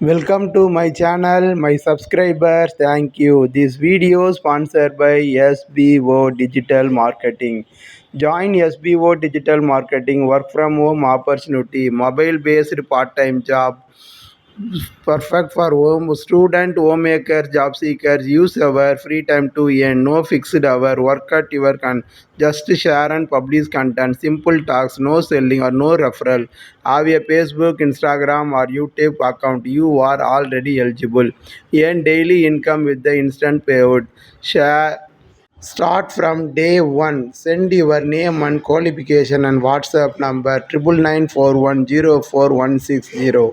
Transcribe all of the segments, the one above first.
Welcome to my channel, my subscribers. Thank you. This video sponsored by SBO Digital Marketing. Join SBO Digital Marketing work from home opportunity, mobile based part time job perfect for home. Student homemaker job seekers use our free time to earn. No fixed hour work at your can just share and publish content. Simple talks no selling or no referral. Have a facebook instagram or youtube account. You are already eligible. Earn daily income with the instant payout. Share Start from day one. Send your name and qualification and WhatsApp number triple nine four one zero four one six zero.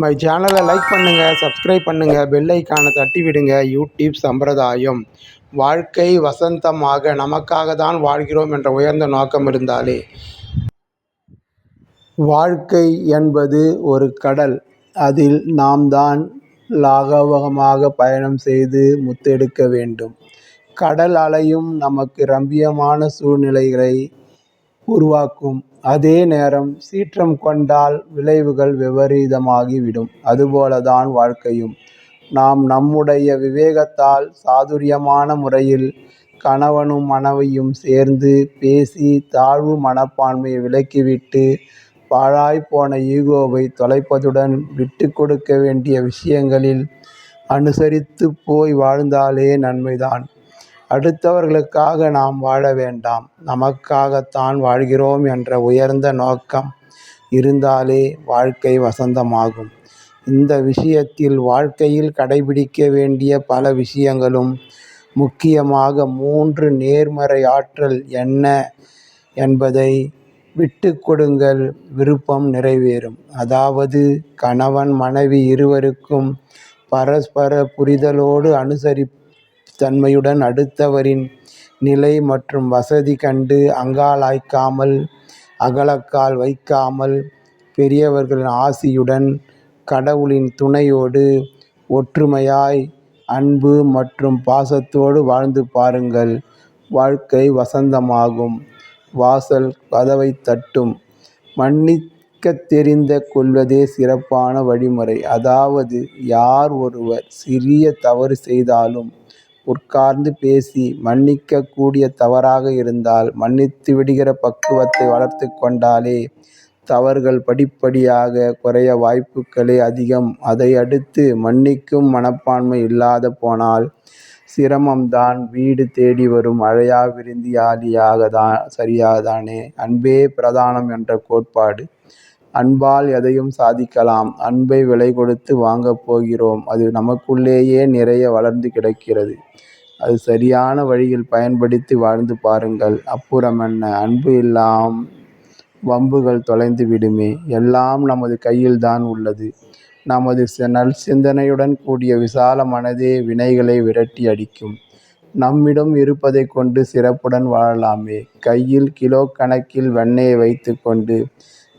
My சேனலை like பண்ணுங்கள் subscribe பண்ணுங்கள் bell ஐக்கானை தட்டி விடுங்க. YouTube சம்பிரதாயம். வாழ்க்கை வசந்தமாக நமக்காக தான் வாழ்கிறோம் என்ற உயர்ந்த நோக்கம் இருந்தாலே. வாழ்க்கை என்பது ஒரு கடல். அதில் நாம் தான் லாகவகமாக பயணம் செய்து முத்தெடுக்க வேண்டும். கடல் அலையும் நமக்கு ரம்பியமான சூழ்நிலைகளை உருவாக்கும். அதே நேரம் சீற்றம் கொண்டால் விளைவுகள் விபரீதமாகிவிடும். அதுபோலதான் வாழ்க்கையும். நாம் நம்முடைய விவேகத்தால் சாதுரியமான முறையில் கணவனும் மனைவியும் சேர்ந்து பேசி தாழ்வு மனப்பான்மையை விலக்கிவிட்டு பாழாய்ப்போன ஈகோவை தொலைப்பதுடன் விட்டு கொடுக்க வேண்டிய விஷயங்களில் அனுசரித்து போய் வாழ்ந்தாலே நன்மைதான். அடுத்தவர்களுக்காக நாம் வாழ வேண்டாம். நமக்காகத்தான் வாழ்கிறோம் என்ற உயர்ந்த நோக்கம் இருந்தாலே வாழ்க்கை வசந்தமாகும். இந்த விஷயத்தில் வாழ்க்கையில் கடைபிடிக்க வேண்டிய பல விஷயங்களும் முக்கியமாக மூன்று நேர்மறை ஆற்றல் என்ன என்பதை விட்டு கொடுங்கள். விருப்பம் நிறைவேறும். அதாவது கணவன் மனைவி இருவருக்கும் பரஸ்பர புரிதலோடு அனுசரிப்பு தன்மையுடன் அடுத்தவரின் நிலை மற்றும் வசதி கண்டு அங்காளாய்க்காமல் அகலக்கால் வைக்காமல் பெரியவர்களின் ஆசியுடன் கடவுளின் துணையோடு ஒற்றுமையாய் அன்பு மற்றும் பாசத்தோடு வாழ்ந்து பாருங்கள். வாழ்க்கை வசந்தமாகும். வாசல் கதவை தட்டும். மன்னிக்க தெரிந்த கொள்வதே சிறப்பான வழிமுறை. அதாவது யார் ஒருவர் சிறிய தவறு செய்தாலும் உட்கார்ந்து பேசி மன்னிக்கக்கூடிய தவறாக இருந்தால் மன்னித்து விடுகிற பக்குவத்தை வளர்த்து கொண்டாலே தவறுகள் படிப்படியாக குறைய வாய்ப்புகளே அதிகம். அதை அடுத்து மன்னிக்கும் மனப்பான்மை இல்லாத போனால் சிரமம்தான் வீடு தேடி வரும் அழையா விருந்தியாளியாக தான் சரியாதானே? அன்பே பிரதானம் என்ற கோட்பாடு. அன்பால் எதையும் சாதிக்கலாம். அன்பை விலை கொடுத்து வாங்கப் போகிறோம். அது நமக்குள்ளேயே நிறைய வளர்ந்து கிடக்கிறது. அது சரியான வழியில் பயன்படுத்தி வாழ்ந்து பாருங்கள். அப்புறம் என்ன? அன்பு இல்லாம் வம்புகள் தொலைந்து விடுமே. எல்லாம் நமது கையில்தான் உள்ளது. நமது நல் சிந்தனையுடன் கூடிய விசால மனதே வினைகளை விரட்டி அடிக்கும். நம்மிடம் இருப்பதை கொண்டு சிறப்புடன் வாழலாமே. கையில் கிலோ கணக்கில் வெண்ணெயை வைத்து கொண்டு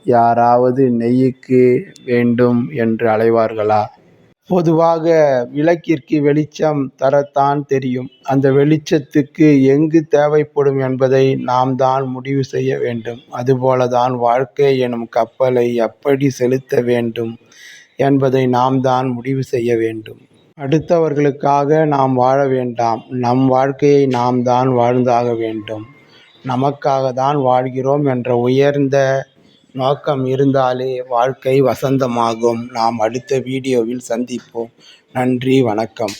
யாராவது நெய்யுக்கு வேண்டும் என்று அலைவார்களா? பொதுவாக விளக்கிற்கு வெளிச்சம் தரத்தான் தெரியும். அந்த வெளிச்சத்துக்கு எங்கு தேவைப்படும் என்பதை நாம் தான் முடிவு செய்ய வேண்டும். அதுபோல தான் வாழ்க்கை எனும் கப்பலை எப்படி செலுத்த வேண்டும் என்பதை நாம் தான் முடிவு செய்ய வேண்டும். அடுத்தவர்களுக்காக நாம் வாழ வேண்டாம். நம் வாழ்க்கையை நாம் தான் வாழ்ந்தாக வேண்டும். நமக்காக தான் வாழ்கிறோம் என்ற உயர்ந்த நோக்கம் இருந்தாலே வாழ்க்கை வசந்தமாகும். நாம் அடுத்த வீடியோவில் சந்திப்போம். நன்றி வணக்கம்.